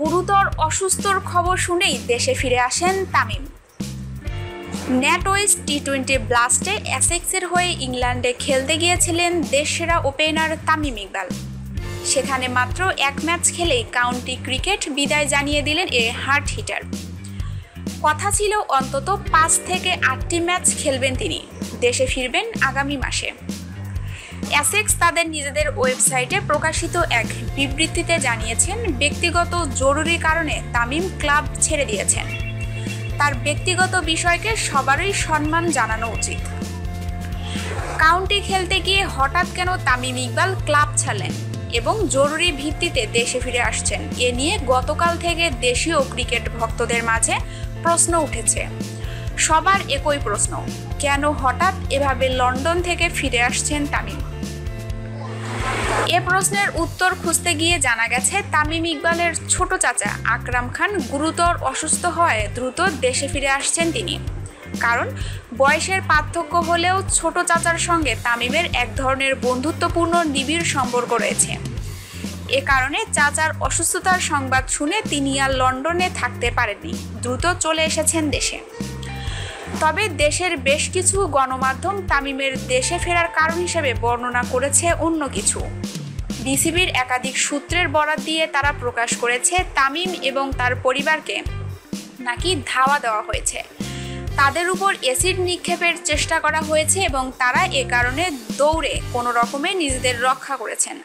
গুরুতর অসুস্থর খবর শুনেই দেশে ফিরে আসেন তামিম। ন্যাটোয়েস্ট টি টোয়েন্টি ব্লাস্টে অ্যাসেক্সের হয়ে ইংল্যান্ডে খেলতে গিয়েছিলেন দেশসেরা ওপেনার তামিম ইকবাল। সেখানে মাত্র এক ম্যাচ খেলেই কাউন্টি ক্রিকেট বিদায় জানিয়ে দিলেন এ হার্ট হিটার। কথা ছিল অন্তত পাঁচ থেকে আটটি ম্যাচ খেলবেন তিনি। দেশে ফিরবেন আগামী মাসে। অ্যাসেক্স তাদের নিজেদের ওয়েবসাইটে প্রকাশিত এক বিবৃতিতে জানিয়েছেন, ব্যক্তিগত জরুরি কারণে তামিম ক্লাব ছেড়ে দিয়েছেন। তার ব্যক্তিগত বিষয়কে সবারই সম্মান জানানো উচিত। কাউন্টি খেলতে গিয়ে হঠাৎ কেন তামিম ইকবাল ক্লাব ছাড়লেন এবং জরুরি ভিত্তিতে দেশে ফিরে আসছেন, এ নিয়ে গতকাল থেকে দেশীয় ক্রিকেট ভক্তদের মাঝে প্রশ্ন উঠেছে। সবার একই প্রশ্ন, কেন হঠাৎ এভাবে লন্ডন থেকে ফিরে আসছেন তামিম? এ প্রশ্নের উত্তর খুঁজতে গিয়ে জানা গেছে, তামিম ইকবালের ছোট চাচা আকরাম খান গুরুতর অসুস্থ হয়ে দ্রুত দেশে ফিরে আসছেন তিনি। কারণ, বয়সের পার্থক্য হলেও ছোট চাচার সঙ্গে তামিমের এক ধরনের বন্ধুত্বপূর্ণ নিবিড় সম্পর্ক রয়েছে। এ কারণে চাচার অসুস্থতার সংবাদ শুনে তিনি আর লন্ডনে থাকতে পারেননি, দ্রুত চলে এসেছেন দেশে। তবে দেশের বেশ কিছু গণমাধ্যম তামিমের দেশে ফেরার কারণ হিসেবে বর্ণনা করেছে অন্য কিছু। বিসিবির একাধিক সূত্রের বরাত দিয়ে তারা প্রকাশ করেছে তামিম এবং তার পরিবারকে নাকি ধাওয়া দেওয়া হয়েছে। তাদের উপর অ্যাসিড নিক্ষেপের চেষ্টা করা হয়েছে এবং তারা এ কারণে দৌড়ে কোনো রকমে নিজেদের রক্ষা করেছেন।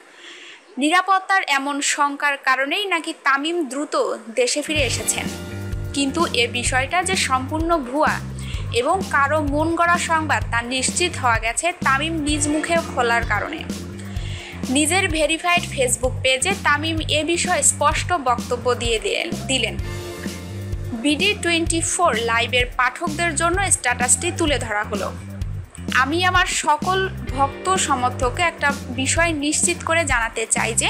নিরাপত্তার এমন শঙ্কার কারণেই নাকি তামিম দ্রুত দেশে ফিরে এসেছেন। কিন্তু এ বিষয়টা যে সম্পূর্ণ ভুয়া এবং কারও মন গড়া সংবাদ তা নিশ্চিত হওয়া গেছে তামিম নিজ মুখে খোলার কারণে। নিজের ভেরিফাইড ফেসবুক পেজে তামিম এ বিষয়ে স্পষ্ট বক্তব্য দিয়ে দিলেন। বিডি টোয়েন্টি ফোর লাইভের পাঠকদের জন্য স্ট্যাটাসটি তুলে ধরা হলো। আমি আমার সকল ভক্ত সমর্থককে একটা বিষয় নিশ্চিত করে জানাতে চাই যে,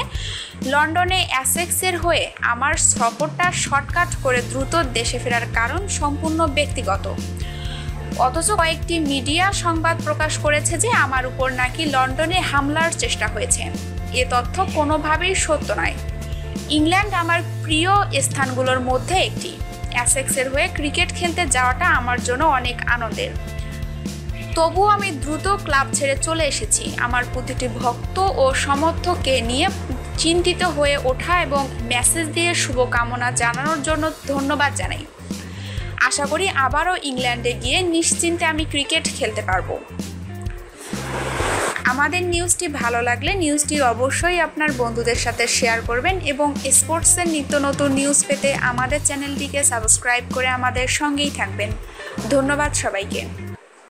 লন্ডনে অ্যাসেক্সের হয়ে আমার সফরটা শর্টকাট করে দ্রুত দেশে ফেরার কারণ সম্পূর্ণ ব্যক্তিগত। অথচ কয়েকটি মিডিয়া সংবাদ প্রকাশ করেছে যে আমার উপর নাকি লন্ডনে হামলার চেষ্টা হয়েছে। এ তথ্য কোনোভাবেই সত্য নয়। ইংল্যান্ড আমার প্রিয় স্থানগুলোর মধ্যে একটি। অ্যাসেক্সের হয়ে ক্রিকেট খেলতে যাওয়াটা আমার জন্য অনেক আনন্দের। তবুও আমি দ্রুত ক্লাব ছেড়ে চলে এসেছি। আমার প্রতিটি ভক্ত ও সমর্থককে নিয়ে চিন্তিত হয়ে ওঠা এবং মেসেজ দিয়ে শুভকামনা জানানোর জন্য ধন্যবাদ জানাই। আশা করি আবারও ইংল্যান্ডে গিয়ে নিশ্চিন্তে আমি ক্রিকেট খেলতে পারব। আমাদের নিউজটি ভালো লাগলে নিউজটি অবশ্যই আপনার বন্ধুদের সাথে শেয়ার করবেন এবং স্পোর্টসের নিত্য নতুন নিউজ পেতে আমাদের চ্যানেলটিকে সাবস্ক্রাইব করে আমাদের সঙ্গেই থাকবেন। ধন্যবাদ সবাইকে।